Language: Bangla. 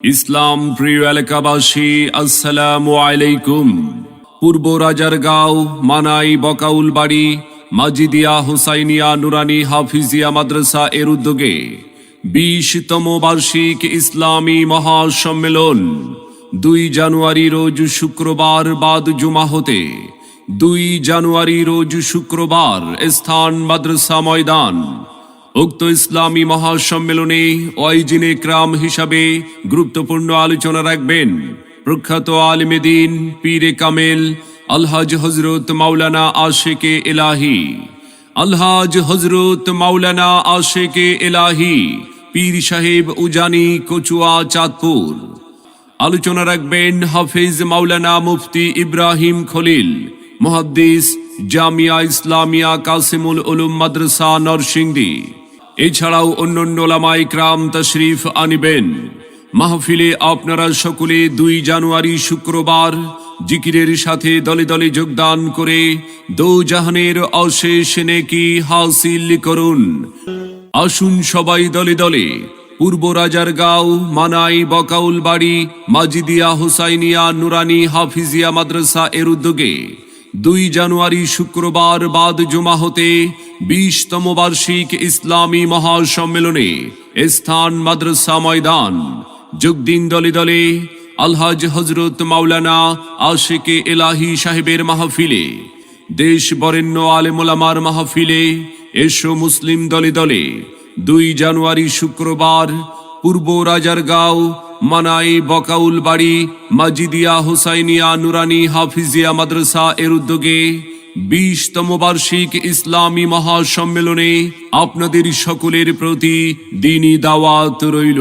ইসলাম প্রিয় এলাকাবাসী, আসসালামু আলাইকুম। পূর্ব রাজার গাঁও, মানাই বকাউল বাড়ি, মাজিদিয়া হুসাইনিয়া নুরানি হাফিজিয়া মাদ্রাসা এর উদ্যোগে বিশতম বার্ষিক ইসলামী মহাসম্মেলন দুই জানুয়ারি রোজ শুক্রবার বাদ জুমা হতে, দুই জানুয়ারি রোজ শুক্রবার স্থান মাদ্রাসা ময়দান। উক্ত ইসলামী মহাসম্মেলনে ওয়াইজিনে ক্রাম হিসাবে গুরুত্বপূর্ণ আলোচনা রাখবেন প্রখ্যাত আলিমেদিন পীরে কামেল, আলহাজ হজরত মাওলানা আশেকে এলাহি। আলহাজ হজরত মাওলানা আশেকে এলাহি, পীর সাহেব উজানি, কচুয়া, চাঁদপুর। আলোচনা রাখবেন হাফিজ মাওলানা মুফতি ইব্রাহিম খলিল, মুহাদ্দিস জামিয়া ইসলামিয়া কাসিমুল উলুম মাদ্রাসা নরসিংদী। এছাড়াও অন্যান্য লামাই ক্রাম তশরিফ আনিবেন। মাহফিলে আপনারা সকলে দুই জানুয়ারি শুক্রবার জিকিরের সাথে দলে দলে যোগদান করে দো জাহানের অশেষ নেকি হাসিল করুন। আসুন সবাই দলে দলে। পূর্ব রাজার গাঁও মানাই বকাউল বাড়ি মাজিদিয়া, হুসাইনিয়া, নুরানি, হাফিজিয়া মাদ্রাসা এর উদ্যোগে দুই জানুয়ারি শুক্রবার বাদ জমা হতে বিশতম বার্ষিক ইসলামী মহাসম্মেলনে স্থান মাদ্রাসা ময়দান, যোগদিন দলে দলে আলহাজ হজরত মাওলানা আশেকে এলাহি সাহেবের মাহফিলে, দেশ বরেণ্য আলেমোলামার মাহফিলে এসো মুসলিম দলে দলে দুই জানুয়ারি শুক্রবার পূর্ব রাজার গাঁও মানাই বকাউল বাড়ি মাজিদিয়া হুসাইনিয়া নুরানি হাফিজিয়া মাদ্রাসা এর উদ্যোগে বিশতম বার্ষিক ইসলামী মহাসম্মেলনে আপনাদের সকলের প্রতি দিনই দাওয়াত রইল।